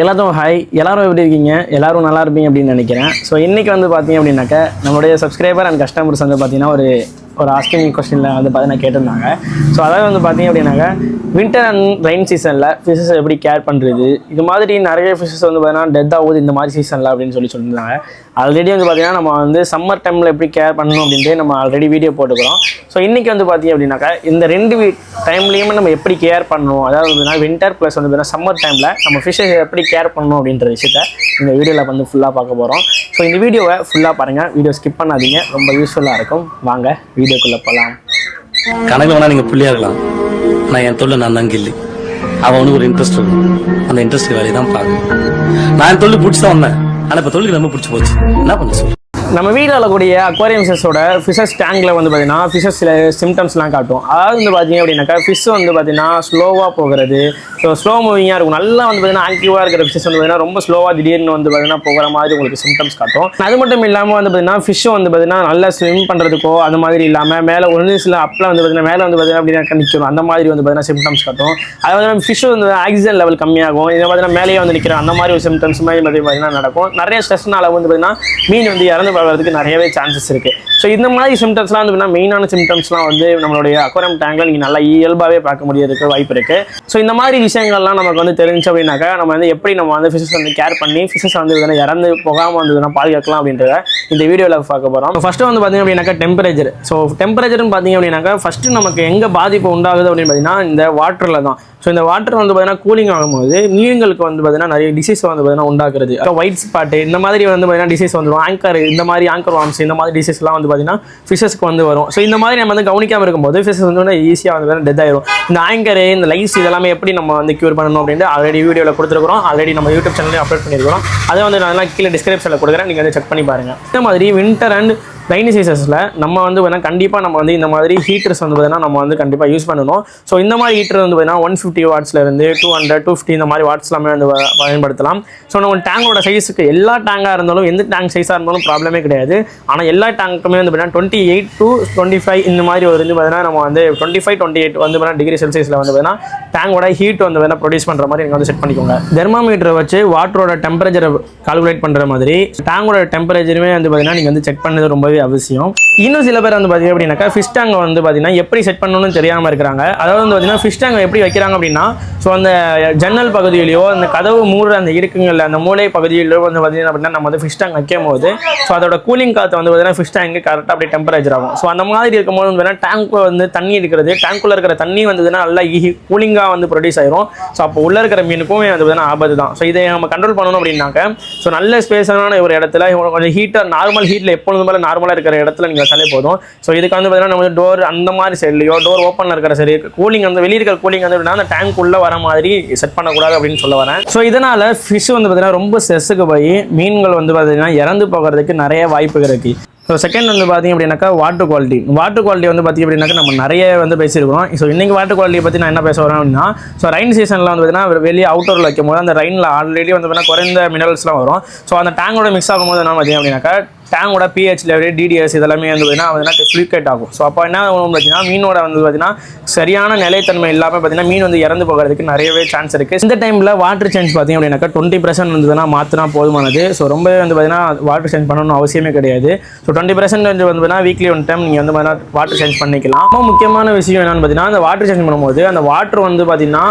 எல்லாத்துக்கும் ஹாய் எல்லாரும் எப்படி இருக்கீங்க? எல்லாரும் நல்லா இருப்பீங்க அப்படின்னு நினைக்கிறேன். ஸோ இன்றைக்கி வந்து பார்த்தீங்க அப்படின்னாக்கா நம்மளுடைய சப்ஸ்கிரைபர் அண்ட் கஸ்டமர்ஸ் வந்து பார்த்தீங்கன்னா ஒரு ஒரு ஆஸ்கிங் கொஸ்டினில் வந்து பார்த்தீங்கன்னா கேட்டிருந்தாங்க. ஸோ அதாவது வந்து பார்த்தீங்க அப்படின்னாக்கா வின்டர் அண்ட் ரெயின் சீசனில் ஃபிஷஸ் எப்படி கேர் பண்ணுறது இது மாதிரி நிறைய ஃபிஷஸ் வந்து பார்த்தீங்கன்னா டெத் ஆகுது இந்த மாதிரி சீசனில் அப்படின்னு சொல்லி சொல்லியிருந்தாங்க. ஆல்ரெடி வந்து பார்த்தீங்கன்னா நம்ம வந்து சம்மர் டைமில் எப்படி கேர் பண்ணணும் அப்படின்ட்டு நம்ம ஆல்ரெடி வீடியோ போட்டுக்கிறோம். ஸோ இன்றைக்கி வந்து பார்த்தீங்க அப்படின்னாக்கா இந்த ரெண்டு டைம்லேயுமே நம்ம எப்படி கேர் பண்ணணும்? அதாவது வந்து வின்டர் ப்ளஸ் வந்து பார்த்தீங்கன்னா சம்மர் டைமில் நம்ம ஃபிஷ்ஷை எப்படி கேர் பண்ணணும் அப்படின்ற விஷயத்த இந்த வீடியோவில் வந்து ஃபுல்லாக பார்க்க போகிறோம் ஸோ இந்த வீடியோவை ஃபுல்லாக பாருங்கள் வீடியோ ஸ்கிப் பண்ணாதீங்க. ரொம்ப யூஸ்ஃபுல்லாக இருக்கும். வாங்க வீடியோக்குள்ளே போகலாம் கணக்கு வேணா நீங்க புள்ளியா இருக்கலாம். நான் என் தொழில் நான் தான் கில்லி அவனுக்கு ஒரு இன்ட்ரெஸ்ட் இருக்கும் அந்த இன்ட்ரெஸ்ட் வேலையை தான் பார்க்கணும். நான் என் தொழில் பிடிச்சி தான் வந்தேன். ஆனா இப்ப தொழில் ரொம்ப பிடிச்சி போச்சு. என்ன பண்ண சொல்லு நம்ம வீட்டில் இருக்கக்கூடிய அக்வாரியம் ஃபிஷஸோட ஃபிஷஸ் டேங்கில் வந்து பார்த்தீங்கன்னா ஃபிஷஸ் சில சிம்டம்ஸ்லாம் காட்டும். அதாவது வந்து பார்த்தீங்க அப்படின்னாக்கா ஃபிஷ் வந்து பார்த்தீங்கன்னா ஸ்லோவாக போகிறது ஸோ ஸ்லோ மூவிங்காக இருக்கும் நல்லா வந்து பார்த்தீங்கன்னா ஆக்டிவாக இருக்கிற ஃபிஷஸ் வந்து பார்த்தீங்கன்னா ரொம்ப ஸ்லோவாக திடீர்னு வந்து பார்த்தீங்கன்னா போகிற மாதிரி உங்களுக்கு சிம்டம்ஸ் காட்டும் அது மட்டும் இல்லாமல் வந்து பார்த்தீங்கன்னா ஃபிஷ்ஷும் வந்து பார்த்தீங்கன்னா நல்லா ஸ்விம் பண்ணுறதுக்கோ அந்த மாதிரி இல்லாமல் மேலே ஒன்று சில அப்பில் வந்து பார்த்தீங்கன்னா மேலே வந்து பார்த்தீங்கன்னா அப்படின்னா நிற்கும் அந்த மாதிரி வந்து பார்த்தீங்கன்னா சிம்டம்ஸ் காட்டும் அதாவது ஃபிஷ் வந்து ஆக்சிஜன் லெவல் கம்மியாகும் இதை பார்த்தீங்கன்னா மேலேயே வந்து நிற்கிற அந்த மாதிரி ஒரு சிம்டம்ஸ் மாதிரி பார்த்தீங்கன்னா நடக்கும் நிறைய ஸ்ட்ரெஸ்னால வந்து பார்த்தீங்கன்னா மீன் வந்து இறந்து போகிறதுக்கு நிறையவே சான்சஸ் இருக்குது ஸோ இந்த மாதிரி சிம்டம்ஸ்லாம் வந்து பார்த்தீங்கன்னா மெயினான சிம்டம்ஸ்லாம் வந்து நம்மளுடைய அக்வரம் டேங்கில் நீங்கள் நல்லா இயல்பாகவே பார்க்க முடியறதுக்கு வாய்ப்பு இருக்குது ஸோ இந்த மாதிரி விஷயம் விஷயங்கள்லாம் நமக்கு வந்து தெரிஞ்சு அப்படின்னாக்கா நம்ம வந்து எப்படி நம்ம வந்து ஃபிஷஸ் வந்து கேர் பண்ணி ஃபிஷஸ் வந்து பார்த்தீங்கன்னா இறந்து போகாமல் வந்ததுன்னா பாதுகாக்கலாம் அப்படின்றத இந்த வீடியோவில் பார்க்க போகிறோம் ஃபஸ்ட்டு வந்து பார்த்தீங்க அப்படின்னாக்கா டெம்பரேச்சர் ஸோ டெம்பரேச்சர்னு பார்த்தீங்க அப்படின்னாக்கா ஃபஸ்ட்டு நமக்கு எங்கே பாதிப்பு உண்டாகுது அப்படின்னு பார்த்தீங்கன்னா இந்த வாட்டரில் தான். ஸோ இந்த வாட்டர் வந்து பார்த்தீங்கன்னா கூலிங் ஆகும்போது மீன்களுக்கு வந்து பார்த்தீங்கன்னா நிறைய டிசீஸ் வந்து பார்த்தீங்கன்னா உண்டாக்குறது. ஒயிட் ஸ்பாட்டு இந்த மாதிரி வந்து பார்த்தீங்கன்னா டிசீஸ் வந்துடும் ஆங்கர் இந்த மாதிரி ஆங்கர் வாம்ஸ் இந்த மாதிரி டிசீஸ்லாம் வந்து பார்த்தீங்கன்னா ஃபிஷஸ்க்கு வந்து வரும். ஸோ இந்த மாதிரி நம்ம வந்து கவனிக்காமல் இருக்கும்போது ஃபிஷஸ் வந்து ஈஸியாக வந்து டெத் ஆயிரும். இந்த ஆங்கர் இந்த லைஸ் இதெல்லாமே எப்படி நம்ம வந்து க்யூர் பண்ணணும் அப்படின்ட்டு ஆல்ரெடி வீடியோவில் கொடுத்துருக்குறோம். ஆல்ரெடி நம்ம யூடியூப் சேனல்லையும் அப்லோட் பண்ணியிருக்கிறோம். அதை வந்து நான் கீழே டிஸ்கிரிப்ஷனில் கொடுக்குறேன். நீங்கள் வந்து செக் பண்ணி பாருங்கள் இந்த மாதிரி வின்டர் அண்ட் ரைனி சீசன்ஸில் நம்ம வந்து வேணால் கண்டிப்பாக நம்ம வந்து இந்த மாதிரி ஹீட்டர்ஸ் வந்து பார்த்தீங்கன்னா நம்ம வந்து கண்டிப்பாக யூஸ் பண்ணணும். ஸோ இந்த மாதிரி ஹீட்டர் வந்து பார்த்தீங்கன்னா ஒன் ஃபிஃப்டி வாட்ஸ்லேருந்து டூ ஹண்ட்ரட் டூ ஃபிஃப்டி இந்த மாதிரி வாட்ஸ் எல்லாமே வந்து பயன்படுத்தலாம். ஸோ நம்ம டேங்கோட சைஸுக்கு எல்லா டேங்காக இருந்தாலும் எந்த டேங்க் சைஸாக இருந்தாலும் ப்ராப்ளமே கிடையாது. ஆனால் எல்லா டேங்க்குமே வந்து பார்த்தீங்கன்னா twenty eight to twenty five இந்த மாதிரி ஒரு வந்து பார்த்தீங்கன்னா நம்ம வந்து டுவெண்ட்டி ஃபைவ் டுவெண்ட்டி எயிட் வந்து பார்த்தீங்கன்னா டிகிரி செல்சியஸில் வந்து பார்த்தீங்கன்னா டேங்கோட ஹீட் வந்து பார்த்தீங்கன்னா ப்ரொடியூஸ் பண்ணுற மாதிரி நீங்கள் வந்து செட் பண்ணிக்கோங்க. தெர்மாமீட்டரை வச்சு வாட்டரோட டெம்பரேச்சரை கால்குலேட் பண்ணுற மாதிரி டேங்கோட டெம்பரேச்சருமே வந்து பார்த்தீங்கன்னா நீங்கள் வந்து செக் பண்ணது ரொம்பவே அவசியம். இன்னும் சில பேர் வந்து பார்த்தீங்க அப்படின்னாக்கா ஃபிஷ் டேங்க் வந்து பார்த்தீங்கன்னா எப்படி செட் பண்ணணும்னு தெரியாமல் இருக்கிறாங்க. அதாவது வந்து பார்த்தீங்கன்னா ஃபிஷ் டேங்க் எப்படி வைக்கிறாங்க அப்படின்னா ஸோ அந்த ஜன்னல் பகுதியிலையோ அந்த கதவு மூடுற அந்த இருக்குங்கள்ல அந்த மூளை பகுதியிலோ வந்து பார்த்தீங்கன்னா அப்படின்னா நம்ம வந்து ஃபிஷ் டேங்க் வைக்கும் போது ஸோ அதோட கூலிங் காற்று வந்து பார்த்தீங்கன்னா ஃபிஷ் டேங்க் கரெக்டாக அப்படியே டெம்பரேச்சர் ஆகும். ஸோ அந்த மாதிரி இருக்கும்போது வந்து பார்த்தீங்கன்னா டேங்க் வந்து தண்ணி இருக்கிறது டேங்க்குள்ளே இருக்கிற தண்ணி வந்ததுன்னா நல்லா கூலிங்காக வந்து ப்ரொடியூஸ் ஆயிரும். ஸோ அப்போ உள்ளே இருக்கிற மீனுக்கும் வந்து பார்த்தீங்கன்னா ஆபத்து தான். ஸோ இதை நம்ம கண்ட்ரோல் பண்ணணும் அப்படின்னாக்க ஸோ நல்ல ஸ்பேஸான ஒரு இடத்துல கொஞ்சம் ஹீட்டர் நார்மல் ஹீட்டில் எப்பொழுதும் போல நார்மலாக இருக்கிற இடத்துல நீங்கள் வச்சாலே போதும். ஸோ இதுக்கு வந்து பார்த்தீங்கன்னா நம்ம டோர் அந்த மாதிரி சைட்லையோ டோர் ஓப்பனில் இருக்கிற சரி கூலிங் வந்து வெளியே இருக்கிற கூலிங் வந்து எப்படின்னா அந்த டேங்க் வர மாதிரி செட் பண்ணக்கூடாது அப்படின்னு சொல்ல வரேன். ஸோ இதனால் ஃபிஷ் வந்து பார்த்தீங்கன்னா ரொம்ப ஸ்ட்ரெஸ்ஸுக்கு போய் மீன்கள் வந்து பார்த்தீங்கன்னா இறந்து போகிறதுக்கு நிறைய வாய்ப்புகள் இருக்குது ஸோ செகண்ட் வந்து பார்த்தீங்க அப்படின்னாக்கா வாட்டர் குவாலிட்டி வாட்டர் குவாலிட்டி வந்து பார்த்தீங்க அப்படின்னாக்கா நம்ம நிறைய வந்து பேசியிருக்கிறோம். ஸோ இன்றைக்கி வாட்டர் குவாலிட்டி பற்றி நான் என்ன பேச வரேன் அப்படின்னா ஸோ ரைன் சீசனில் வந்து பார்த்தீங்கன்னா வெளியே அவுட்டோரில் வைக்கும் போது அந்த ரைனில் ஆல்ரெடி வந்து பார்த்தீங்கன்னா குறைந்த மினரல்ஸ்லாம் வரும். ஸோ அந்த டேங்கோட மிக்ஸ் ஆகும்போது என்ன பார்த்தீங்க அப்படின்னாக்கா டேங்கோட பிஹெச் லெவல் டிடிஎஸ் இதெல்லாமே வந்து பார்த்தீங்கன்னா வந்து ஃப்ளூக்கேட் ஆகும். ஸோ அப்போ என்ன ஆகும் பார்த்தீங்கன்னா மீனோட வந்து பார்த்தீங்கன்னா சரியான நிலைத்தன்மை இல்லாமல் பார்த்தீங்கன்னா மீன் வந்து இறந்து போகிறதுக்கு நிறையவே சான்ஸ் இருக்குது இந்த டைமில் வாட்டர் சேஞ்ச் பார்த்தீங்க அப்படின்னாக்கா டுவெண்ட்டி பர்சன்ட் வந்து மாற்றினா போதுமானது. ஸோ ரொம்பவே வந்து பார்த்தீங்கன்னா வாட்டர் சேஞ்ச் பண்ணணும் அவசியமே கிடையாது. ஸோ டுவெண்ட்டி பர்சன்ட் வந்து பார்த்தீங்கன்னா வீக்லி ஒன் டைம் நீங்கள் வந்து பார்த்தீங்கன்னா வாட்டர் சேஞ்ச் பண்ணிக்கலாம். ரொம்ப முக்கியமான விஷயம் என்னென்னு பார்த்தீங்கன்னா அந்த வாட்டர் சேஞ்ச் பண்ணும்போது அந்த வாட்டர் வந்து பார்த்தீங்கன்னா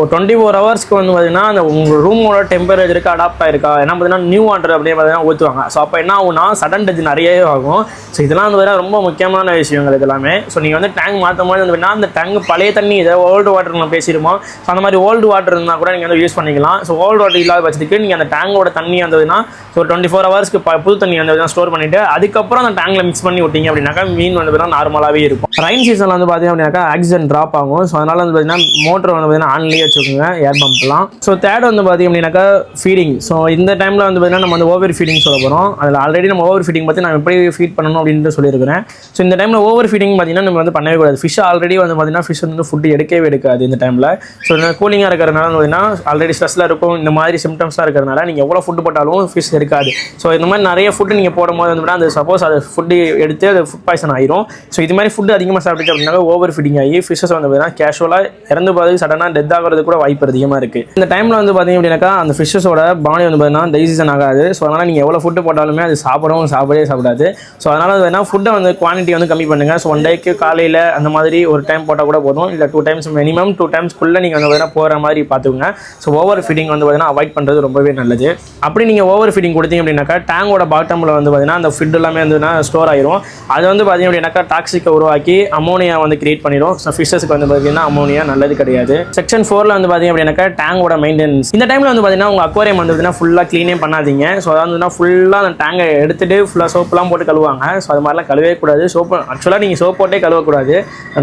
ஒரு டுவெண்ட்டி ஃபோர் ஹவர்ஸ்க்கு வந்து பார்த்தீங்கன்னா அந்த உங்கள் ரூமோட டெம்பரேச்சருக்கு அடாப்ட் ஆயிருக்கா? ஏன்னா பார்த்தீங்கன்னா நியூ வாட்டர் அப்படியே பார்த்தீங்கன்னா ஊற்றுவாங்க ஸோ அப்போ என்ன ஆகும்னா சடன் டச் நிறையவே ஆகும். ஸோ இதெல்லாம் வந்து பார்த்தீங்கன்னா ரொம்ப முக்கியமான விஷயங்கள் இதெல்லாமே. ஸோ நீங்கள் வந்து டேங்க் மாற்றும் போது வந்து அந்த டேங்க் பழைய தண்ணி இதை ஓல்டு வாட்டர் நம்ம பேசிடுமோ ஸோ அந்த மாதிரி ஓல்டு வாட்டர் இருந்தால் கூட நீங்கள் வந்து யூஸ் பண்ணிக்கலாம். ஸோ ஓல்டு வாட்டர் இல்லாத பட்சத்துக்கு நீங்கள் அந்த டேங்கோட தண்ணி வந்ததுன்னா ஸோ டுவெண்ட்டி ஃபோர் ஹவர்ஸ்க்கு புது தண்ணி வந்து ஸ்டோர் பண்ணிட்டு அதுக்கப்புறம் அந்த டேங்கில் மிக்ஸ் பண்ணி விட்டீங்க அப்படின்னாக்கா மீன் வந்து பார்த்தீங்கன்னா நார்மலாகவே இருக்கும். ரைன் சீசனில் வந்து பார்த்தீங்க அப்படின்னாக்கா ஆக்சிஜன் ட்ராப் ஆகும். ஸோ அதனால் வந்து பார்த்தீங்கன்னா மோட்டர் வந்து பார்த்தீங்கன்னா ஆன்லேயே வச்சுக்கோங்க ஏர் பம்ப்லாம் ஸோ தேர்ட் வந்து பார்த்தீங்க அப்படின்னாக்கா ஃபீடிங் ஸோ இந்த டைமில் வந்து பார்த்தீங்கன்னா நம்ம வந்து ஓவர் ஃபீடிங் சொல்ல போகிறோம் அதில் ஆல்ரெடி நம்ம ஓவர் ஃபீடிங் பற்றி நான் எப்படி ஃபீட் பண்ணணும் அப்படின்ட்டு சொல்லியிருக்கிறேன். ஸோ இந்த டைமில் ஓவர் ஃபீடிங் பார்த்தீங்கன்னா நம்ம வந்து பண்ணவே கூடாது. ஃபிஷ் ஆல்ரெடி வந்து பார்த்தீங்கன்னா ஃபிஷ் வந்து ஃபுட் எடுக்கவே எடுக்காது இந்த டைமில் ஸோ கூலிங்காக இருக்கிறனால பார்த்தீங்கன்னா ஆல்ரெடி ஸ்ட்ரெஸ்ஸில் இருக்கும். இந்த மாதிரி சிம்டம்ஸாக இருக்கிறனால நீங்கள் எவ்வளோ ஃபுட் போட்டாலும் ஃபிஷ் இருக்காது ஸோ இந்த மாதிரி நிறைய ஃபுட்டு நீங்கள் போடும்போது வந்து அந்த சப்போஸ் அது ஃபுட்டு எடுத்து அது ஃபுட் பாய்சன் ஆயிரும். ஸோ இது மாதிரி ஃபுட்டு அதிகமாக சாப்பிட்டு அப்படின்னா ஓவர் ஃபீடிங் ஆகி ஃபிஷஸ் வந்து பார்த்தீங்கன்னா கேஷுவலாக இறந்து போகிறது சடனாக டெத் ஆகிறது கூட வாய்ப்பு அதிகமாக இருக்குது இந்த டைமில் வந்து பார்த்தீங்க அப்படின்னாக்கா அந்த ஃபிஷ்ஷஸோட பாடி வந்து பார்த்தீங்கன்னா டைசிஷன் ஆகாது. ஸோ அதனால் நீங்கள் எவ்வளோ ஃபுட்டு போட்டாலுமே அது சாப்பிடும் அவங்க சாப்பிடவே சாப்பிடாது. ஸோ அதனால் அது வேணால் ஃபுட்டை வந்து குவான்டிட்டி வந்து கம்மி பண்ணுங்கள் ஸோ ஒன் டேக்கு காலையில் அந்த மாதிரி ஒரு டைம் போட்டால் கூட போதும். இல்லை டூ டைம்ஸ் மினிமம் டூ டைம்ஸ்க்குள்ளே நீங்கள் வந்து பார்த்தீங்கன்னா போகிற மாதிரி பார்த்துக்கோங்க ஸோ ஓவர் ஃபீடிங் வந்து பார்த்தீங்கன்னா அவாய்ட் பண்ணுறது ரொம்பவே நல்லது. அப்படி நீங்கள் ஓவர் ஃபீடிங் கொடுத்தீங்க அப்படின்னாக்கா டேங்கோட பாட்டமில் வந்து பார்த்தீங்கன்னா அந்த ஃபுட் எல்லாமே வந்துன்னா ஸ்டோர் ஆயிரும். அது வந்து பார்த்தீங்க அப்படின்னாக்கா டாக்ஸிக்கை உருவாக்கி அமோனியா வந்து கிரியேட் பண்ணிடும் ஸோ ஃபிஷஸ்க்கு வந்து பார்த்தீங்கன்னா அமோனியா நல்லது கிடையாது. செக்ஷன் ஃபோரில் வந்து பார்த்தீங்க அப்படின்னாக்கா டேங்கோட மெயின்டெனன்ஸ் இந்த டைமில் வந்து பார்த்தீங்கன்னா உங்கள் அக்வாரியம் வந்து பார்த்தீங்கன்னா ஃபுல்லாக க்ளீனே பண்ணாதீங்க. ஸோ அதாவது வந்து ஃபுல்லாக அந்த டேங்கை எடுத்துட்டு ஃபுல்லாக சோப்புலாம் போட்டு கழுவாங்க ஸோ அது மாதிரிலாம் கழுவே கூடாது. சோப்பு ஆக்சுவலாக நீங்கள் சோப் போட்டே கழுவக்கூடாது.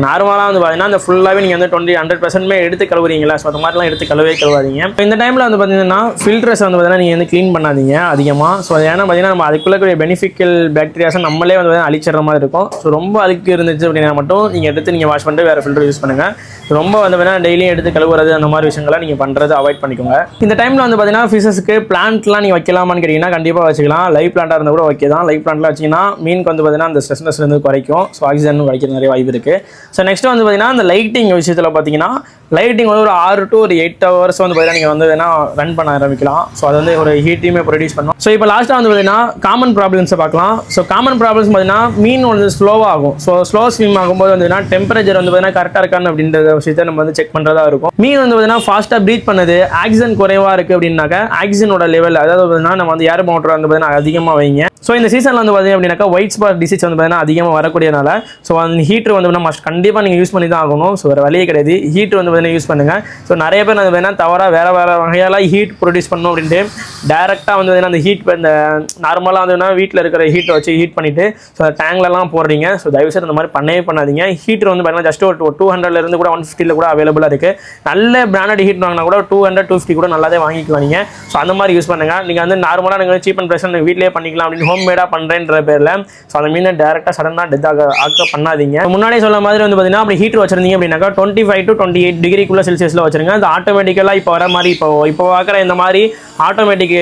நார்மலாக வந்து பார்த்தீங்கன்னா அந்த ஃபுல்லாகவே நீங்கள் வந்து டுவெண்ட்டி ஹண்ட்ரட் பர்சன்ட்மே எடுத்து கழுவுறீங்களா ஸோ அது மாதிரிலாம் எடுத்து கழுவே கழுவாதீங்க. இப்போ இந்த டைமில் வந்து பார்த்தீங்கன்னா ஃபில்டர்ஸ் வந்து பார்த்தீங்கன்னா நீங்கள் வந்து க்ளீன் பண்ணாதீங்க அதிகமாக ஸோ அது ஏன்னா பார்த்தீங்கன்னா நம்ம அதுக்குள்ளே கூடிய பெனிஃபிக்கல் பாக்டீரியாஸை நம்மளே வந்து அழிச்சிடுற மாதிரி இருக்கும். ஸோ ரொம்ப அதுக்கு இருந்துச்சு அப்படின்னா மட்டும் நீங்கள் எடுத்து நீங்கள் வாஷ் பண்ணிட்டு வேறு ஃபில்டர் யூஸ் பண்ணுங்கள் ரொம்ப வந்து பார்த்தீங்கன்னா டெய்லியும் எடுத்து கழுவுறது அந்த மாதிரி விஷயங்களை நீங்கள் பண்ணுறது அவாய்ட் பண்ணிக்கோங்க. இந்த டைமில் வந்து பார்த்தீங்கன்னா ஃபிஷஸ்க்கு பிளான்ட்லாம் நீங்கள் வைக்கலாமான்னு கேட்டிங்கன்னா கண்டிப்பாக வச்சுக்கலாம். லைவ் பிளான்ட்டாக இருந்தால் கூட ஓகே தான். லைஃப் பிளான்ட்லாம் வச்சிங்கன்னா மீனுக்கு வந்து பார்த்தீங்கன்னா அந்த ஸ்ட்ரெஸ்னஸ் வந்து குறைக்கும். ஸோ ஆக்சிஜன் குறைக்கிற நிறைய வாய்ப்பு இருக்குது ஸோ நெக்ஸ்ட் வந்து பார்த்திங்கன்னா அந்த லைட்டிங் விஷயத்தில் பார்த்தீங்கன்னா லைட்டிங் வந்து ஒரு ஆறு டு ஒரு எயிட் ஹவர்ஸ் வந்து பார்த்தீங்கன்னா நீங்கள் வந்து வேணா ரன் பண்ண ஆரம்பிக்கலாம். ஸோ அது வந்து ஒரு ஹீட்டையுமே ப்ரொடியூஸ் பண்ணும். ஸோ இப்போ லாஸ்ட்டாக வந்து பார்த்தீங்கன்னா காமன் ப்ராப்ளம்ஸை பார்க்கலாம். ஸோ காமன் ப்ராப்ளம்ஸ் பார்த்தீங்கன்னா மீன் வந்து ஸ்லோவாக ஆகும். ஸோ ஸ்லோ ஸ்விம் ஆகும்போது வந்து டெம்பரேச்சர் வந்து பார்த்தீங்கன்னா கரெக்டாக இருக்கான்னு அப்படின்ற விஷயத்தை நம்ம வந்து செக் பண்ணுறதா இருக்கும். மீன் வந்து பார்த்தீங்கன்னா ஃபாஸ்ட்டாக ப்ரீத் பண்ணுது. ஆக்சிஜன் குறைவாக இருக்குது அப்படின்னாக்கா ஆக்சிஜனோட லெவல் அதாவது பார்த்தீங்கன்னா நம்ம வந்து ஏர் மோட்டர் வந்து பார்த்தீங்கன்னா அதிகமாக வைங்க. ஸோ இந்த சீசனில் வந்து பார்த்தீங்க அப்படின்னாக்கா ஒயிட் ஸ்பாட் டிசீஸ் வந்து பார்த்தீங்கன்னா அதிகமாக வரக்கூடியனால ஸோ அந்த ஹீட்டர் வந்து நம்ம மஸ்ட் கண்டிப்பாக நீங்கள் யூஸ் பண்ணி தான் ஆகணும். ஸோ வேறு வழியே கிடையாது. ஹீட்டர் வந்து பார்த்தீங்கன்னா யூஸ் பண்ணுங்கள் ஸோ நிறைய பேர் வந்து வேணால் தவறாக வேறு வேறு வகையால் ஹீட் ப்ரொடியூஸ் பண்ணணும் அப்படின்ட்டு டேரெக்டாக வந்து பார்த்தீங்கன்னா அந்த ஹீட் இந்த நார்மலாக வந்து வீட்டில் இருக்கிற ஹீட்டை வச்சு ஹீட் பண்ணிவிட்டு ஸோ டேங்க்லலாம் போடுறீங்க. ஸோ தயவுசெய்து அந்த மாதிரி பண்ணவே பண்ணாதீங்க. ஹீட்டர் வந்து பார்த்தீங்கன்னா ஜஸ்ட் ஒரு டூ ஹண்ட்ரட்லேருந்து கூட ஒன் ஃபிஃப்டியில் கூட அவைலபிளாக இருக்குது நல்ல பிராண்டட் ஹீட் வாங்கினா கூட டூ ஹண்ட்ரட் டூ ஃபிஃப்டி கூட நல்லாவே வாங்கிக்கலாம் நீங்கள் ஸோ அந்த மாதிரி யூஸ் பண்ணுங்கள் நீங்கள் வந்து நார்மலாக நீங்கள் சீப் அண்ட் ப்ரெஷர் வீட்டிலே பண்ணிக்கலாம் அப்படின்னு ஹோம் மேடாக பண்ணுறேன்ற பேரில் ஸோ அந்த மீனை டேரெக்டாக சடனாக டெத் ஆக ஆக்க பண்ணாதீங்க. முன்னாடியே சொல்ல மாதிரி வந்து பார்த்தீங்கன்னா அப்படி ஹீட்டர் வச்சிருந்தீங்க அப்படின்னாக்கா twenty five to twenty eight டிகிரிக்குள்ள செல்சியஸில் வச்சுருங்க. அது ஆட்டோமேட்டிக்கலாக இப்போ வர மாதிரி இப்போ இப்போ பார்க்குற இந்த மாதிரி ஆட்டோமேட்டிக்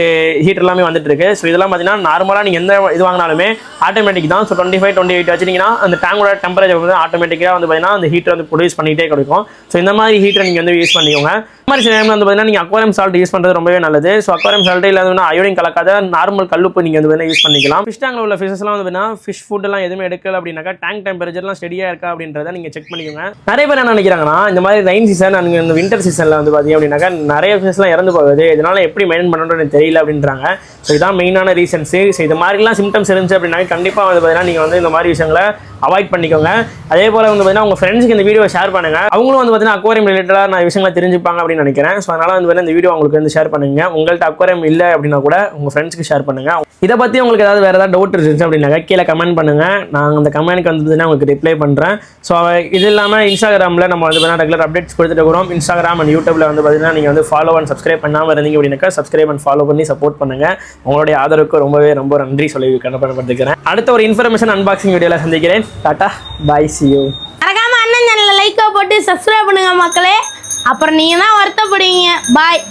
ஹீட்டர் எல்லாமே வந்துட்டு இருக்கு. ஸோ இதெல்லாம் பார்த்தீங்கன்னா நார்மலாக நீங்கள் எந்த இது வாங்கினாலுமே ஆட்டோமேட்டிக் தான். So twenty five twenty eight வச்சிங்கன்னா அந்த டேங்கோட டெம்பரேச்சர் வந்து ஆட்டோமேட்டிக்காக வந்து பார்த்தீங்கன்னா அந்த ஹீட்டர் வந்து ப்ரொடியூஸ் பண்ணிகிட்டே கிடைக்கும். ஸோ இந்த மாதிரி ஹீட்டர் நீங்கள் வந்து யூஸ் பண்ணிக்கோங்க. இந்த மாதிரி நேரம் வந்து பார்த்தீங்கன்னா நீங்கள் அக்வாரியம் சால்ட் யூஸ் பண்ணுறது ரொம்பவே நல்லது. ஸோ அக்வாரியம் சால்ட் இல்லாத அயோடின் கலக்காத நார்மல் கல்லுப்பு நீங்கள் வந்து யூஸ் பண்ணிக்கலாம். ஃபிஷ் டேங்கில் உள்ள ஃபிஷஸ்லாம் வந்து பார்த்தீங்கன்னா ஃபிஷ் ஃபுட்டெல்லாம் எதுவுமே எடுக்கல அப்படின்னாக்கா டேங்க் டெம்பரேச்சர்லாம் ஸ்டெடியாக இருக்கா அப்படின்றத நீங்கள் செக் பண்ணிக்கோங்க. நிறைய பேர் என்ன நினைக்கிறாங்கன்னா இந்த மாதிரி ரெயின் சீசன் அங்கே இந்த வின்டர் சீசனில் வந்து பார்த்தீங்க அப்படின்னாக்கா நிறைய ஃபிஷ்லாம் இறந்து போகுது. இதனால எப்படி மெயின்டைன் பண்ணுறது எனக்கு தெரியல அப்படின்றாங்க. ஸோ இதான் மெயினான ரீசன்ஸு ஸோ இது மாதிரிலாம் சிம்டம்ஸ் இருந்துச்சு அப்படின்னா கண்டிப்பாக வந்து பார்த்தீங்கன்னா நீங்கள் வந்து இந்த மாதிரி விஷயங்களை அவாய்ட் பண்ணிக்கோங்க. அதே போல் வந்து பார்த்தீங்கன்னா உங்கள் ஃப்ரெண்ட்ஸுக்கு இந்த வீடியோ ஷேர் பண்ணுங்க. அவங்களும் வந்து பார்த்தீங்கன்னா அக்வாரியம் ரிலேட்டடாக நான் விஷயங்களை தெரிஞ்சுப்பாங்க அப்படின்னு நினைக்கிறேன். ஸோ அதனால் வந்து இந்த வீடியோ உங்களுக்கு வந்து ஷேர் பண்ணுங்க. உங்கள்கிட்ட அக்வாரியம் இல்லை அப்படின்னா கூட உங்கள் ஃப்ரெண்ட்ஸ்க்கு ஷேர் பண்ணுங்க. இதை பற்றி உங்களுக்கு ஏதாவது வேறு ஏதாவது டவுட் இருந்துச்சு அப்படின்னாக்கா கீழே கமெண்ட் பண்ணுங்க. நான் அந்த கமெண்ட்க்கு வந்ததுன்னா உங்களுக்கு ரிப்ளை பண்ணுறேன் ஸோ இது இல்லாமல் இன்ஸ்டாகிராமில் நம்ம வந்து ரெகுலர் அப்டேட்ஸ் கொடுத்துட்டு இன்ஸ்டாகிராம் அண்ட் யூடியூப்ல வந்து பார்த்தீங்கன்னா நீங்கள் வந்து ஃபாலோ அண்ட் சப்ஸ்கிரைப் பண்ணாமல் இருந்தீங்க அப்படின்னாக்கா சப்ஸ்கிரைப் அண்ட் ஃபாலோ பண்ணி சப்போர்ட் பண்ணுங்க. உங்களுடைய ஆதரவுக்கு ரொம்பவே ரொம்ப நன்றி சொல்லி கடமைப்படுத்திக்கிறேன் அடுத்த ஒரு இன்ஃபர்மேஷன் அன்பாக்சிங் வீடியோவில் சந்திக்கிறேன். டாட்டா பாய் சியூ மறக்காம அண்ணன் சேனலில் லைக்கை போட்டு சப்ஸ்கிரைப் பண்ணுங்க மக்களே. அப்புறம் நீங்கள் தான் வருத்தப்படுவீங்க. பாய்